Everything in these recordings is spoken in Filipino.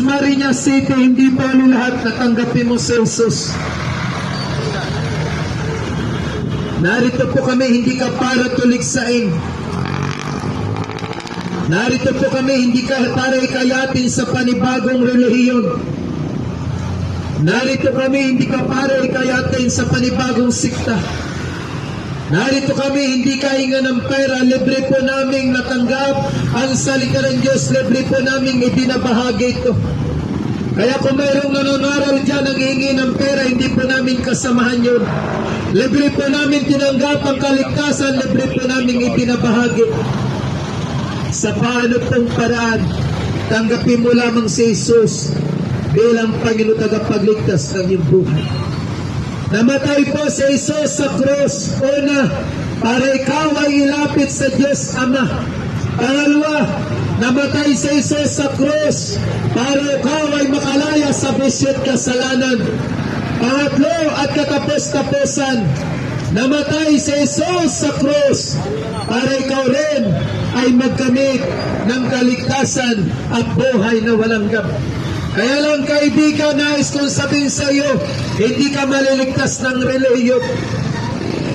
Dasmariñas City, hindi po ano lahat natanggapin mo si Jesus. Narito po kami, hindi ka para tuligsain. Narito po kami, hindi ka para ikayatin sa panibagong relihiyon. Narito kami, hindi ka para ikayatin sa panibagong sikta. Narito kami, hindi kahinga ng pera, libre po naming natanggap ang salita ng Diyos, libre po naming ibinabahagi ito. Kaya kung mayroong nanonoral dyan ang ng pera, hindi po namin kasamahan yun. Libre po namin tinanggap ang kaligtasan, libre po namin ibinabahagi. Sa paano pong paraan, tanggapin mo lamang si Jesus bilang Panginoon tagapagligtas ng iyong buhay. Namatay po si Jesus sa krus. Una, para ikaw ay ilapit sa Diyos Ama. Pangalawa, namatay si Jesus sa krus para ikaw ay makalaya sa bisyat kasalanan. Pangatlo at katapos-tapusan, namatay si Jesus sa krus para ikaw rin ay magkamit ng kaligtasan at buhay na walang gabi. Kaya lang kaibigan, nais kong sabihin sa iyo, hindi ka maliligtas ng reliyon.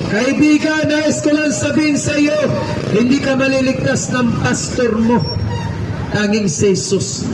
Kaibigan, nais ko lang sabihin sa iyo, hindi ka maliligtas ng pastor mo. Tanging si Jesus.